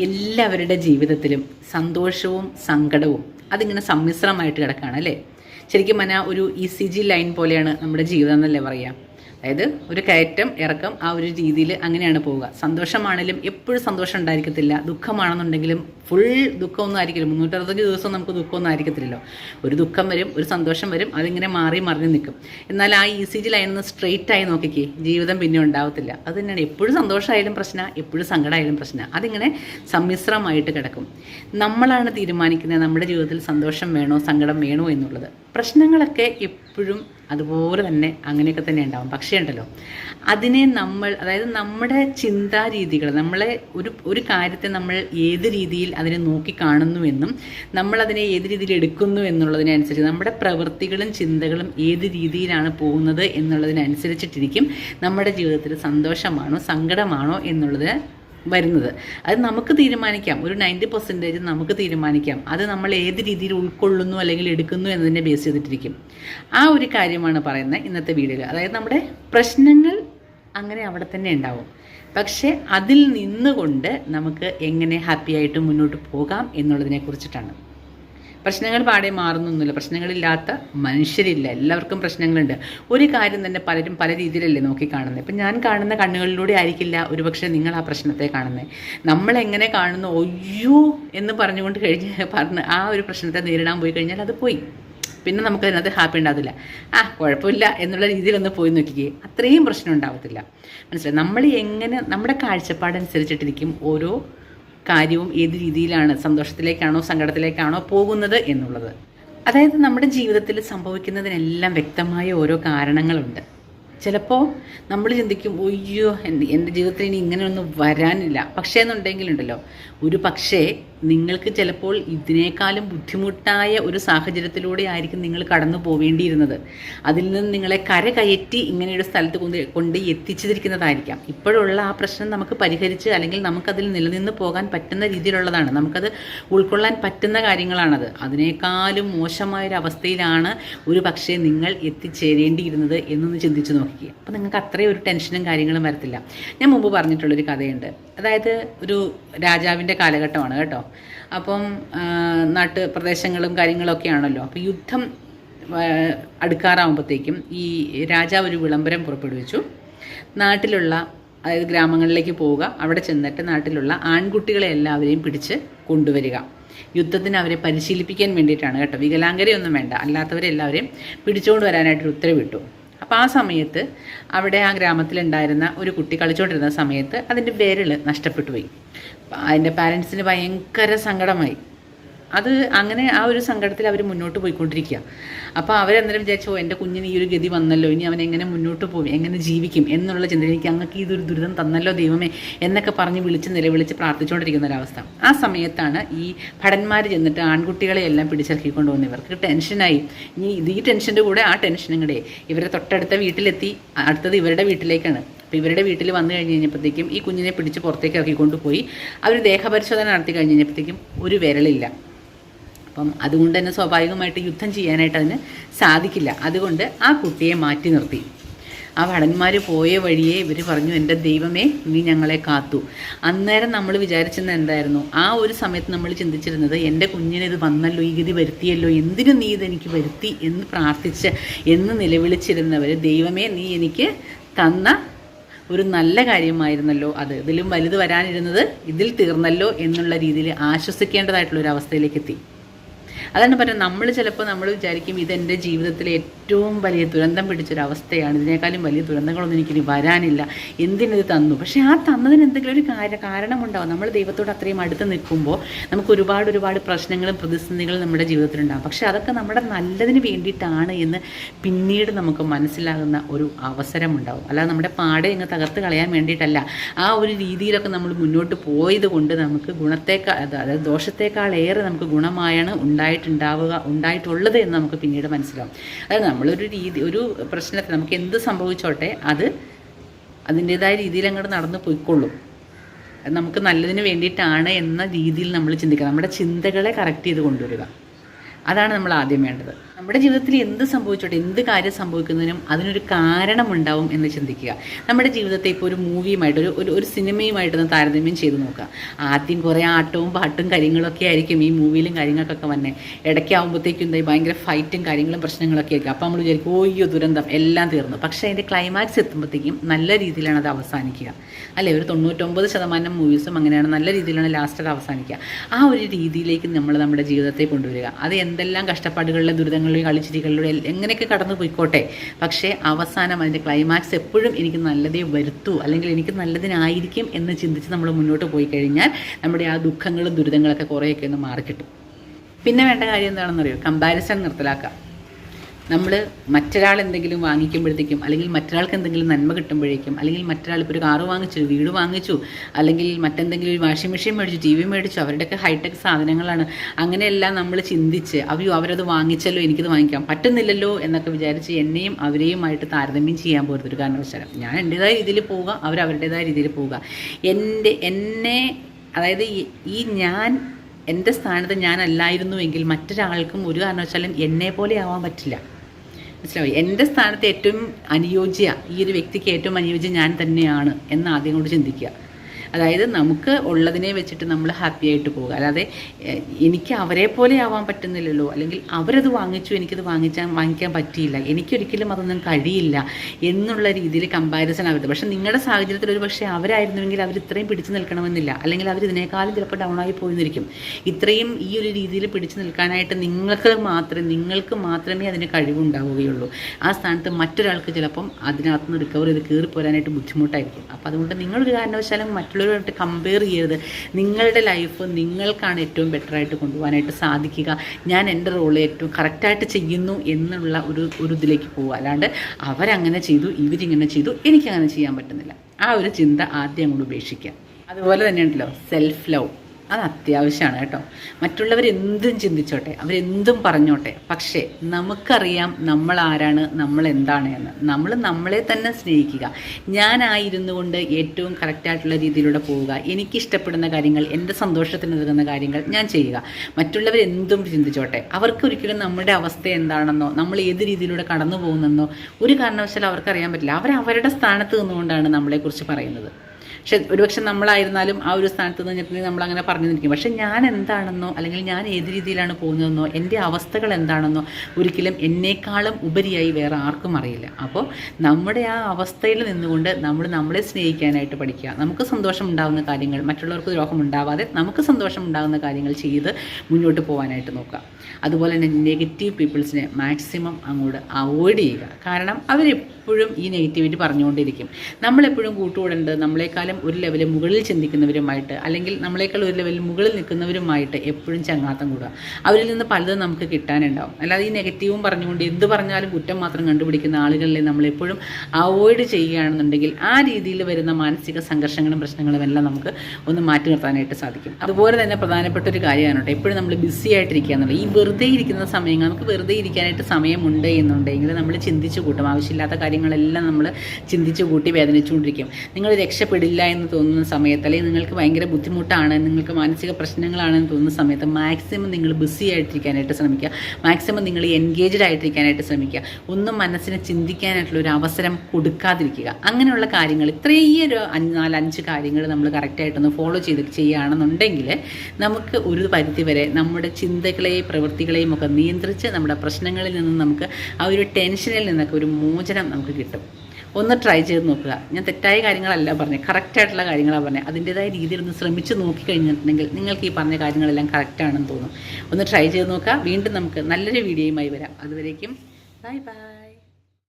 എല്ലാവരുടെ ജീവിതത്തിലും സന്തോഷവും സങ്കടവും അതിങ്ങനെ സമ്മിശ്രമായിട്ട് കിടക്കുകയാണ് അല്ലേ? ശരിക്കും മന ഒരു ഇ സി ജി ലൈൻ പോലെയാണ് നമ്മുടെ ജീവിതം എന്നല്ലേ പറയാം? അതായത് ഒരു കയറ്റം ഇറക്കം ആ ഒരു രീതിയിൽ അങ്ങനെയാണ് പോവുക. സന്തോഷമാണെങ്കിലും എപ്പോഴും സന്തോഷം ഉണ്ടായിരിക്കത്തില്ല. ദുഃഖമാണെന്നുണ്ടെങ്കിലും ഫുൾ ദുഃഖമൊന്നും ആയിരിക്കില്ല. മുന്നൂറ്ററുപത്തഞ്ച് ദിവസം നമുക്ക് ദുഃഖമൊന്നും ആയിരിക്കത്തില്ലല്ലോ. ഒരു ദുഃഖം വരും ഒരു സന്തോഷം വരും അതിങ്ങനെ മാറി മറിഞ്ഞ് നിൽക്കും. എന്നാൽ ആ ഇ സി ജി ലൈനൊന്ന് സ്ട്രെയിറ്റായി നോക്കിക്കേ ജീവിതം പിന്നെ ഉണ്ടാവത്തില്ല. അത് തന്നെയാണ്. എപ്പോഴും സന്തോഷമായാലും പ്രശ്നം എപ്പോഴും സങ്കടമായാലും പ്രശ്നം. അതിങ്ങനെ സമ്മിശ്രമായിട്ട് കിടക്കും. നമ്മളാണ് തീരുമാനിക്കുന്നത് നമ്മുടെ ജീവിതത്തിൽ സന്തോഷം വേണോ സങ്കടം വേണോ എന്നുള്ളത്. പ്രശ്നങ്ങളൊക്കെ എപ്പോഴും അതുപോലെ തന്നെ അങ്ങനെയൊക്കെ തന്നെ ഉണ്ടാവും. പക്ഷേ ഉണ്ടല്ലോ അതിനെ നമ്മൾ അതായത് നമ്മുടെ ചിന്താരീതികൾ നമ്മളെ ഒരു ഒരു കാര്യത്തെ നമ്മൾ ഏത് രീതിയിൽ അതിനെ നോക്കി കാണുന്നുവെന്നും നമ്മൾ അതിനെ ഏത് രീതിയിൽ എടുക്കുന്നു എന്നുള്ളതിനനുസരിച്ച് നമ്മുടെ പ്രവൃത്തികളും ചിന്തകളും ഏത് രീതിയിലാണ് പോകുന്നത് എന്നുള്ളതിനനുസരിച്ചിട്ടിരിക്കും നമ്മുടെ ജീവിതത്തിൽ സന്തോഷമാണോ സങ്കടമാണോ എന്നുള്ളത് വരുന്നത്. അത് നമുക്ക് തീരുമാനിക്കാം. ഒരു നയന്റി പെർസെന്റേജ് നമുക്ക് തീരുമാനിക്കാം. അത് നമ്മൾ ഏത് രീതിയിൽ ഉൾക്കൊള്ളുന്നു അല്ലെങ്കിൽ എടുക്കുന്നു എന്നതിനെ ബേസ് ചെയ്തിട്ടിരിക്കും. ആ ഒരു കാര്യമാണ് പറയുന്നത് ഇന്നത്തെ വീഡിയോയിൽ. അതായത് നമ്മുടെ പ്രശ്നങ്ങൾ അങ്ങനെ അവിടെ തന്നെ ഉണ്ടാവും. പക്ഷേ അതിൽ നിന്നുകൊണ്ട് നമുക്ക് എങ്ങനെ ഹാപ്പിയായിട്ട് മുന്നോട്ട് പോകാം എന്നുള്ളതിനെ കുറിച്ചിട്ടാണ്. പ്രശ്നങ്ങൾ പാടെ മാറുന്നൊന്നുമില്ല. പ്രശ്നങ്ങളില്ലാത്ത മനുഷ്യരില്ല. എല്ലാവർക്കും പ്രശ്നങ്ങളുണ്ട്. ഒരു കാര്യം തന്നെ പലരും പല രീതിയിലല്ലേ നോക്കി കാണുന്നത് ഇപ്പം ഞാൻ കാണുന്ന കണ്ണുകളിലൂടെ ആയിരിക്കില്ല ഒരുപക്ഷെ നിങ്ങൾ ആ പ്രശ്നത്തെ കാണുന്നത് നമ്മൾ എങ്ങനെ കാണുന്നു? ഒയ്യോ എന്ന് പറഞ്ഞുകൊണ്ട് കഴിഞ്ഞ് പറഞ്ഞ് ആ ഒരു പ്രശ്നത്തെ നേരിടാൻ പോയി കഴിഞ്ഞാൽ അത് പോയി. പിന്നെ നമുക്ക് അതിനകത്ത് ഹാപ്പി ഉണ്ടാവില്ല ആ കുഴപ്പമില്ല എന്നുള്ള രീതിയിലൊന്ന് പോയി നോക്കിക്കേ. അത്രയും പ്രശ്നം ഉണ്ടാവത്തില്ല. മനസ്സിലായി? നമ്മൾ എങ്ങനെ നമ്മുടെ കാഴ്ചപ്പാടനുസരിച്ചിട്ടിരിക്കും ഓരോ കാര്യവും ഏത് രീതിയിലാണ് സന്തോഷത്തിലേക്കാണോ സങ്കടത്തിലേക്കാണോ പോകുന്നത് എന്നുള്ളത്. അതായത് നമ്മുടെ ജീവിതത്തിൽ സംഭവിക്കുന്നതിനെല്ലാം വ്യക്തമായ ഓരോ കാരണങ്ങളുണ്ട്. ചിലപ്പോൾ നമ്മൾ ചിന്തിക്കും എന്റെ എന്റെ ജീവിതത്തിൽ ഇനി ഇങ്ങനെയൊന്നും വരാനില്ല. പക്ഷേ എന്നുണ്ടെങ്കിലുണ്ടല്ലോ ഒരു പക്ഷേ നിങ്ങൾക്ക് ചിലപ്പോൾ ഇതിനേക്കാളും ബുദ്ധിമുട്ടായ ഒരു സാഹചര്യത്തിലൂടെ ആയിരിക്കും നിങ്ങൾ കടന്നു പോവേണ്ടിയിരുന്നത്. അതിൽ നിന്ന് നിങ്ങളെ കര കയറ്റി ഇങ്ങനെയൊരു സ്ഥലത്ത് കൊണ്ട് കൊണ്ട് എത്തിച്ചിരിക്കുന്നതായിരിക്കാം. ഇപ്പോഴുള്ള ആ പ്രശ്നം നമുക്ക് പരിഹരിച്ച് അല്ലെങ്കിൽ നമുക്കതിൽ നിലനിന്ന് പോകാൻ പറ്റുന്ന രീതിയിലുള്ളതാണ്. നമുക്കത് ഉൾക്കൊള്ളാൻ പറ്റുന്ന കാര്യങ്ങളാണത്. അതിനേക്കാളും മോശമായൊരു അവസ്ഥയിലാണ് ഒരു പക്ഷേ നിങ്ങൾ എത്തിച്ചേരേണ്ടിയിരുന്നത് എന്നൊന്ന് ചിന്തിച്ച് നോക്കുക അപ്പോൾ നിങ്ങൾക്ക് അത്രയും ഒരു ടെൻഷനും കാര്യങ്ങളും വരത്തില്ല. ഞാൻ മുമ്പ് പറഞ്ഞിട്ടുള്ളൊരു കഥയുണ്ട്. അതായത് ഒരു രാജാവിന്റെ കാലഘട്ടമാണ് കേട്ടോ. അപ്പം നാട്ടു പ്രദേശങ്ങളും കാര്യങ്ങളൊക്കെ ആണല്ലോ അപ്പോൾ യുദ്ധം അടുക്കാറാവുമ്പോഴത്തേക്കും ഈ രാജാവ് ഒരു വിളംബരം പുറപ്പെടുവിച്ചു. നാട്ടിലുള്ള അതായത് ഗ്രാമങ്ങളിലേക്ക് പോവുക. അവിടെ ചെന്നിട്ട് നാട്ടിലുള്ള ആൺകുട്ടികളെ എല്ലാവരെയും പിടിച്ച് കൊണ്ടുവരിക. യുദ്ധത്തിന് അവരെ പരിശീലിപ്പിക്കാൻ വേണ്ടിയിട്ടാണ് കേട്ടോ. വികലാംഗരെയൊന്നും വേണ്ട. അല്ലാത്തവരെ എല്ലാവരെയും പിടിച്ചുകൊണ്ട് വരാനായിട്ടൊരു ഉത്തരവിട്ടു. അപ്പോൾ ആ സമയത്ത് അവിടെ ആ ഗ്രാമത്തിലുണ്ടായിരുന്ന ഒരു കുട്ടി കളിച്ചുകൊണ്ടിരുന്ന സമയത്ത് അതിന്റെ വിരൽ നഷ്ടപ്പെട്ടു പോയി. അതിന്റെ പാരൻസിന് ഭയങ്കര സങ്കടമായി. അത് അങ്ങനെ ആ ഒരു സങ്കടത്തിൽ അവർ മുന്നോട്ട് പോയിക്കൊണ്ടിരിക്കുക. അപ്പോൾ അവരന്നേരം വിചാരിച്ചു "ഓ, എന്റെ കുഞ്ഞിന് ഈ ഒരു ഗതി വന്നല്ലോ ഇനി അവൻ എങ്ങനെ മുന്നോട്ട് പോകും എങ്ങനെ ജീവിക്കും? എന്നുള്ള ചിന്ത എനിക്ക് അങ്ങക്ക് ഇതൊരു ദുരിതം തന്നല്ലോ ദൈവമേ എന്നൊക്കെ പറഞ്ഞ് വിളിച്ച് നിലവിളിച്ച് പ്രാർത്ഥിച്ചുകൊണ്ടിരിക്കുന്ന ഒരവസ്ഥ ആ സമയത്താണ് ഈ ഭടന്മാർ ചെന്നിട്ട് ആൺകുട്ടികളെ എല്ലാം പിടിച്ചിറക്കിക്കൊണ്ട് പോകുന്നത് ഇവർക്ക് ടെൻഷനായി. ഇനി ഇത് ഈ ടെൻഷന്റെ കൂടെ ആ ടെൻഷനും കൂടെ. ഇവരെ തൊട്ടടുത്ത വീട്ടിലെത്തി അടുത്തത് ഇവരുടെ വീട്ടിലേക്കാണ്. അപ്പോൾ ഇവരുടെ വീട്ടിൽ വന്നു കഴിഞ്ഞ് കഴിഞ്ഞപ്പോഴത്തേക്കും ഈ കുഞ്ഞിനെ പിടിച്ച് പുറത്തേക്ക് ഇറക്കിക്കൊണ്ട് പോയി. അവർ ദേഹപരിശോധന നടത്തി കഴിഞ്ഞ് കഴിഞ്ഞപ്പോഴത്തേക്കും ഒരു വിരലില്ല. അപ്പം അതുകൊണ്ട് തന്നെ സ്വാഭാവികമായിട്ട് യുദ്ധം ചെയ്യാനായിട്ട് അതിന് സാധിക്കില്ല. അതുകൊണ്ട് ആ കുട്ടിയെ മാറ്റി നിർത്തി. ആ ഭടന്മാർ പോയ വഴിയെ ഇവർ പറഞ്ഞു എന്റെ ദൈവമേ നീ ഞങ്ങളെ കാത്തു. അന്നേരം നമ്മൾ വിചാരിച്ചത് എന്തായിരുന്നു? ആ ഒരു സമയത്ത് നമ്മൾ ചിന്തിച്ചിരുന്നത് എന്റെ കുഞ്ഞിന് ഇത് വന്നല്ലോ ഈ ഗതി വരുത്തിയല്ലോ എന്തിനു നീ ഇതെനിക്ക് വരുത്തി എന്ന് പ്രാർത്ഥിച്ച് എന്ന് നിലവിളിച്ചിരുന്നവർ ദൈവമേ നീ എനിക്ക് തന്ന ഒരു നല്ല കാര്യമായിരുന്നല്ലോ അത്. ഇതിലും വലുത് വരാനിരുന്നത് ഇതിൽ തീർന്നല്ലോ എന്നുള്ള രീതിയിൽ ആശ്വസിക്കേണ്ടതായിട്ടുള്ള ഒരു അവസ്ഥയിലേക്ക് എത്തി. അതാണ് പറയുന്നത് നമ്മൾ ചിലപ്പോൾ നമ്മൾ വിചാരിക്കും ഇതെന്റെ ജീവിതത്തിലെ ഏറ്റവും വലിയ ദുരന്തം പിടിച്ചൊരവസ്ഥയാണ്. ഇതിനേക്കാളും വലിയ ദുരന്തങ്ങളൊന്നും എനിക്കിനി വരാനില്ല. എന്തിനത് തന്നു? പക്ഷേ ആ തന്നതിന് എന്തെങ്കിലും ഒരു കാര്യ കാരണമുണ്ടാവും. നമ്മൾ ദൈവത്തോട് അത്രയും അടുത്ത് നിൽക്കുമ്പോൾ നമുക്ക് ഒരുപാട് ഒരുപാട് പ്രശ്നങ്ങളും പ്രതിസന്ധികളും നമ്മുടെ ജീവിതത്തിലുണ്ടാകും പക്ഷേ അതൊക്കെ നമ്മുടെ നല്ലതിന് വേണ്ടിയിട്ടാണ് എന്ന് പിന്നീട് നമുക്ക് മനസ്സിലാകുന്ന ഒരു അവസരമുണ്ടാവും. അല്ലാതെ നമ്മുടെ പാടെ ഇങ്ങ് തകർത്ത് കളയാൻ വേണ്ടിയിട്ടല്ല. ആ ഒരു രീതിയിലൊക്കെ നമ്മൾ മുന്നോട്ട് പോയത് കൊണ്ട് നമുക്ക് ഗുണത്തേക്കാൾ അതായത് ദോഷത്തേക്കാളേറെ നമുക്ക് ഗുണമായാണ് ഉണ്ടായിട്ടുണ്ടാവുക ഉണ്ടായിട്ടുള്ളത് എന്ന് നമുക്ക് പിന്നീട് മനസ്സിലാവും. അതായത് നമ്മളൊരു രീതി ഒരു പ്രശ്നത്തിൽ നമുക്ക് എന്ത് സംഭവിച്ചോട്ടെ അത് അതിന്റേതായ രീതിയിൽ അങ്ങോട്ട് നടന്നു പോയിക്കൊള്ളും. അത് നമുക്ക് നല്ലതിന് വേണ്ടിയിട്ടാണ് എന്ന രീതിയിൽ നമ്മൾ ചിന്തിക്കുക. നമ്മുടെ ചിന്തകളെ കറക്റ്റ് ചെയ്ത് കൊണ്ടുവരിക. അതാണ് നമ്മൾ ആദ്യം വേണ്ടത്. നമ്മുടെ ജീവിതത്തിൽ എന്ത് സംഭവിച്ചോട്ടെ എന്ത് കാര്യം സംഭവിക്കുന്നതിനും അതിനൊരു കാരണമുണ്ടാവും എന്ന് ചിന്തിക്കുക. നമ്മുടെ ജീവിതത്തെ ഇപ്പോൾ ഒരു മൂവിയുമായിട്ട് ഒരു ഒരു ഒരു സിനിമയുമായിട്ടൊന്ന് താരതമ്യം ചെയ്തു നോക്കുക. ആദ്യം കുറേ ആട്ടവും പാട്ടും കാര്യങ്ങളൊക്കെ ആയിരിക്കും ഈ മൂവിയിലും കാര്യങ്ങൾക്കൊക്കെ വന്നെ. ഇടയ്ക്കാവുമ്പോഴത്തേക്കും എന്താ ഭയങ്കര ഫൈറ്റും കാര്യങ്ങളും പ്രശ്നങ്ങളൊക്കെ ആയിരിക്കും. അപ്പോൾ നമ്മൾ വിചാരിക്കും ഓയ്യോ ദുരന്തം. എല്ലാം തീർന്നു. പക്ഷേ അതിന്റെ ക്ലൈമാക്സ് എത്തുമ്പോഴത്തേക്കും നല്ല രീതിയിലാണ് അത് അവസാനിക്കുക. അല്ലേ? ഒരു തൊണ്ണൂറ്റൊമ്പത് ശതമാനം മൂവീസും അങ്ങനെയാണ് നല്ല രീതിയിലാണ് ലാസ്റ്റ് അത് അവസാനിക്കുക. ആ ഒരു രീതിയിലേക്ക് നമ്മൾ നമ്മുടെ ജീവിതത്തെ കൊണ്ടുവരിക. അത് എന്തെല്ലാം കഷ്ടപ്പാടുകളിലെ ദുരിതങ്ങളിലും കളിച്ചിരികളിലൂടെ എങ്ങനെയൊക്കെ കടന്നു പോയിക്കോട്ടെ. പക്ഷേ അവസാനം അതിന്റെ ക്ലൈമാക്സ് എപ്പോഴും എനിക്ക് നല്ലതേ വരുത്തൂ. അല്ലെങ്കിൽ എനിക്ക് നല്ലതിനായിരിക്കും എന്ന് ചിന്തിച്ച് നമ്മൾ മുന്നോട്ട് പോയി കഴിഞ്ഞാൽ നമ്മുടെ ആ ദുഃഖങ്ങളും ദുരിതങ്ങളൊക്കെ കുറേയൊക്കെ ഒന്ന് മാറിക്കിട്ടും. പിന്നെ വേണ്ട കാര്യം എന്താണെന്നറിയോ? കമ്പാരിസൺ നിർത്തലാക്കുക നമ്മൾ മറ്റൊരാൾ എന്തെങ്കിലും വാങ്ങിക്കുമ്പോഴത്തേക്കും അല്ലെങ്കിൽ മറ്റൊരാൾക്ക് എന്തെങ്കിലും നന്മ കിട്ടുമ്പോഴേക്കും അല്ലെങ്കിൽ മറ്റൊരാൾ ഇപ്പോൾ ഒരു കാറ് വാങ്ങിച്ചു വീട് വാങ്ങിച്ചു അല്ലെങ്കിൽ മറ്റെന്തെങ്കിലും ഒരു വാഷിംഗ് മെഷീൻ മേടിച്ചു ടി വി മേടിച്ചു അവരുടെയൊക്കെ ഹൈടെക് സാധനങ്ങളാണ്. അങ്ങനെയെല്ലാം നമ്മൾ ചിന്തിച്ച് അവയോ അവരത് വാങ്ങിച്ചല്ലോ എനിക്കത് വാങ്ങിക്കാം. പറ്റുന്നില്ലല്ലോ എന്നൊക്കെ വിചാരിച്ച് എന്നെയും അവരെയുമായിട്ട് താരതമ്യം ചെയ്യാൻ പോകരുത് ഒരു കാരണവശാലും. ഞാൻ എന്റെതായ രീതിയിൽ പോവുക അവരവരുടേതായ രീതിയിൽ പോവുക. എന്റെ എന്നെ അതായത് ഈ ഞാൻ എന്റെ സ്ഥാനത്ത് ഞാനല്ലായിരുന്നുവെങ്കിൽ മറ്റൊരാൾക്കും ഒരു കാരണവശാലും എന്നെ പോലെ ആവാൻ പറ്റില്ല. മനസ്സിലായി? എന്റെ സ്ഥാനത്ത് ഏറ്റവും അനുയോജ്യ ഈ ഒരു വ്യക്തിക്ക് ഏറ്റവും അനുയോജ്യം ഞാൻ തന്നെയാണ് എന്ന് ആദ്യം കൊണ്ട് ചിന്തിക്കുക. അതായത് നമുക്ക് ഉള്ളതിനെ വെച്ചിട്ട് നമ്മൾ ഹാപ്പി ആയിട്ട് പോകുക. അല്ലാതെ എനിക്ക് അവരെ പോലെ ആവാൻ പറ്റുന്നില്ലല്ലോ. അല്ലെങ്കിൽ അവരത് വാങ്ങിച്ചു എനിക്കത് വാങ്ങിച്ചാൽ വാങ്ങിക്കാൻ പറ്റിയില്ല. എനിക്കൊരിക്കലും അതൊന്നും കഴിയില്ല എന്നുള്ള രീതിയിൽ കമ്പാരിസൺ ആവരുത്. പക്ഷെ നിങ്ങളുടെ സാഹചര്യത്തിൽ ഒരു പക്ഷേ അവരായിരുന്നുവെങ്കിൽ അവർ ഇത്രയും പിടിച്ചു നിൽക്കണമെന്നില്ല. അല്ലെങ്കിൽ അവർ ഇതിനേക്കാളും ചിലപ്പോൾ ആയി പോയിരിക്കും ഇത്രയും ഈ ഒരു രീതിയിൽ പിടിച്ചു നിൽക്കാനായിട്ട് നിങ്ങൾക്ക് മാത്രമേ നിങ്ങൾക്ക് മാത്രമേ അതിന് കഴിവുണ്ടാവുകയുള്ളൂ. ആ സ്ഥാനത്ത് മറ്റൊരാൾക്ക് ചിലപ്പം അതിനകത്ത് നിന്ന് റിക്കവർ ചെയ്ത് കയറി പോരാനായിട്ട് ബുദ്ധിമുട്ടായിരിക്കും. അപ്പോൾ അതുകൊണ്ട് നിങ്ങളൊരു കാരണവശാലും മറ്റുള്ളവരുമായിട്ട് കമ്പയർ ചെയ്യരുത്. നിങ്ങളുടെ ലൈഫ് നിങ്ങൾക്കാണ് ഏറ്റവും ബെറ്റർ ആയിട്ട് കൊണ്ടുപോകാനായിട്ട് സാധിക്കുക. ഞാൻ എന്റെ റോൾ ഏറ്റവും കറക്റ്റായിട്ട് ചെയ്യുന്നു എന്നുള്ള ഒരു ഒരു ഇതിലേക്ക് പോവുക. അല്ലാണ്ട് അവരങ്ങനെ ചെയ്തു ഇവരിങ്ങനെ ചെയ്തു എനിക്കങ്ങനെ ചെയ്യാൻ പറ്റുന്നില്ല. ആ ഒരു ചിന്ത ആദ്യം അങ്ങോട്ട് ഉപേക്ഷിക്കുക. അതുപോലെ തന്നെ ഉണ്ടല്ലോ സെൽഫ് ലവ് അത് അത്യാവശ്യമാണ് കേട്ടോ. മറ്റുള്ളവർ എന്തും ചിന്തിച്ചോട്ടെ അവരെന്തും പറഞ്ഞോട്ടെ പക്ഷേ നമുക്കറിയാം നമ്മൾ ആരാണ് നമ്മൾ എന്താണ് എന്ന്. നമ്മൾ നമ്മളെ തന്നെ സ്നേഹിക്കുക. ഞാനായിരുന്നു കൊണ്ട് ഏറ്റവും കറക്റ്റായിട്ടുള്ള രീതിയിലൂടെ പോവുക. എനിക്കിഷ്ടപ്പെടുന്ന കാര്യങ്ങൾ എന്റെ സന്തോഷത്തിന് നൽകുന്ന കാര്യങ്ങൾ ഞാൻ ചെയ്യുക. മറ്റുള്ളവർ എന്തും ചിന്തിച്ചോട്ടെ അവർക്കൊരിക്കലും നമ്മുടെ അവസ്ഥ എന്താണെന്നോ നമ്മൾ ഏത് രീതിയിലൂടെ കടന്നു പോകുന്നെന്നോ ഒരു കാരണവശാലും അവർക്കറിയാൻ പറ്റില്ല. അവർ അവരുടെ സ്ഥാനത്ത് നിന്നുകൊണ്ടാണ് നമ്മളെക്കുറിച്ച് പറയുന്നത്. പക്ഷെ ഒരുപക്ഷെ നമ്മളായിരുന്നാലും ആ ഒരു സ്ഥാനത്ത് നിന്നിട്ടുണ്ടെങ്കിൽ നമ്മൾ അങ്ങനെ പറഞ്ഞു നിൽക്കും പക്ഷെ ഞാൻ എന്താണെന്നോ അല്ലെങ്കിൽ ഞാൻ ഏത് രീതിയിലാണ് പോകുന്നതെന്നോ എന്റെ അവസ്ഥകൾ എന്താണെന്നോ ഒരിക്കലും എന്നേക്കാളും ഉപരിയായി വേറെ ആർക്കും അറിയില്ല. അപ്പോൾ നമ്മുടെ ആ അവസ്ഥയിൽ നിന്നുകൊണ്ട് നമ്മൾ നമ്മളെ സ്നേഹിക്കാനായിട്ട് പഠിക്കുക. നമുക്ക് സന്തോഷം ഉണ്ടാകുന്ന കാര്യങ്ങൾ മറ്റുള്ളവർക്ക് ദ്രോഹം ഉണ്ടാവാതെ നമുക്ക് സന്തോഷം ഉണ്ടാകുന്ന കാര്യങ്ങൾ ചെയ്ത് മുന്നോട്ട് പോകാനായിട്ട് നോക്കുക. അതുപോലെ തന്നെ നെഗറ്റീവ് പീപ്പിൾസിനെ മാക്സിമം അങ്ങോട്ട് അവോയ്ഡ് ചെയ്യുക. കാരണം അവരെപ്പോഴും ഈ നെഗറ്റിവിറ്റി പറഞ്ഞുകൊണ്ടിരിക്കും. നമ്മളെപ്പോഴും കൂട്ടുകൂടേണ്ടത് നമ്മളെക്കാളും ഒരു ലെവൽ മുകളിൽ ചിന്തിക്കുന്നവരുമായിട്ട് അല്ലെങ്കിൽ നമ്മളെക്കാൾ ഒരു ലെവലിൽ മുകളിൽ നിൽക്കുന്നവരുമായിട്ട് എപ്പോഴും ചങ്ങാത്തം കൂടുക. അവരിൽ നിന്ന് പലതും നമുക്ക് കിട്ടാനുണ്ടാവും. അല്ലാതെ ഈ നെഗറ്റീവും പറഞ്ഞുകൊണ്ട് എന്ത് പറഞ്ഞാലും കുറ്റം മാത്രം കണ്ടുപിടിക്കുന്ന ആളുകളിലെ നമ്മളെപ്പോഴും അവോയ്ഡ് ചെയ്യുകയാണെന്നുണ്ടെങ്കിൽ ആ രീതിയിൽ വരുന്ന മാനസിക സംഘർഷങ്ങളും പ്രശ്നങ്ങളും എല്ലാം നമുക്ക് ഒന്ന് മാറ്റി നിർത്താനായിട്ട് സാധിക്കും. അതുപോലെ തന്നെ പ്രധാനപ്പെട്ട ഒരു കാര്യമാണ് കേട്ടോ. എപ്പോഴും നമ്മൾ ബിസി ആയിട്ടിരിക്കുക എന്നുള്ളത്. ഈ വെറുതെ ഇരിക്കുന്ന സമയങ്ങൾ നമുക്ക് വെറുതെ ഇരിക്കാനായിട്ട് സമയമുണ്ട് എന്നുണ്ടെങ്കിൽ നമ്മൾ ചിന്തിച്ചു കൂട്ടും. ആവശ്യമില്ലാത്ത കാര്യങ്ങളെല്ലാം നമ്മൾ ചിന്തിച്ചു കൂട്ടി വേദനിച്ചുകൊണ്ടിരിക്കും. നിങ്ങൾ രക്ഷപ്പെടില്ല എന്ന് തോന്നുന്ന സമയത്ത് അല്ലെങ്കിൽ നിങ്ങൾക്ക് ഭയങ്കര ബുദ്ധിമുട്ടാണ് നിങ്ങൾക്ക് മാനസിക പ്രശ്നങ്ങളാണെന്ന് തോന്നുന്ന സമയത്ത് മാക്സിമം നിങ്ങൾ ബിസി ആയിട്ടിരിക്കാനായിട്ട് ശ്രമിക്കുക. മാക്സിമം നിങ്ങൾ എൻഗേജ്ഡ് ആയിട്ടിരിക്കാനായിട്ട് ശ്രമിക്കുക. ഒന്നും മനസ്സിനെ ചിന്തിക്കാനായിട്ടുള്ള ഒരു അവസരം കൊടുക്കാതിരിക്കുക. അങ്ങനെയുള്ള കാര്യങ്ങൾ ഇത്രയും ഒരു നാലഞ്ച് കാര്യങ്ങൾ നമ്മൾ കറക്റ്റായിട്ടൊന്ന് ഫോളോ ചെയ്ത് ചെയ്യുകയാണെന്നുണ്ടെങ്കിൽ നമുക്ക് ഒരു പരിധിവരെ നമ്മുടെ ചിന്തകളെയും പ്രവൃത്തികളെയും ഒക്കെ നിയന്ത്രിച്ച് നമ്മുടെ പ്രശ്നങ്ങളിൽ നിന്ന് നമുക്ക് ആ ഒരു ടെൻഷനിൽ നിന്നൊക്കെ ഒരു മോചനം നമുക്ക് കിട്ടും. ഒന്ന് ട്രൈ ചെയ്ത് നോക്കുക. ഞാൻ തെറ്റായ കാര്യങ്ങളല്ല പറഞ്ഞത് കറക്റ്റായിട്ടുള്ള കാര്യങ്ങളാണ് പറഞ്ഞത് അതിന്റെതായ രീതിയിൽ ഒന്ന് ശ്രമിച്ച് നോക്കി കഴിഞ്ഞിട്ടുണ്ടെങ്കിൽ നിങ്ങൾക്ക് ഈ പറഞ്ഞ കാര്യങ്ങളെല്ലാം കറക്റ്റാണെന്ന് തോന്നും. ഒന്ന് ട്രൈ ചെയ്ത് നോക്കുക. വീണ്ടും നമുക്ക് നല്ലൊരു വീഡിയോയുമായി വരാം. അതുവരേക്കും ബൈ ബൈ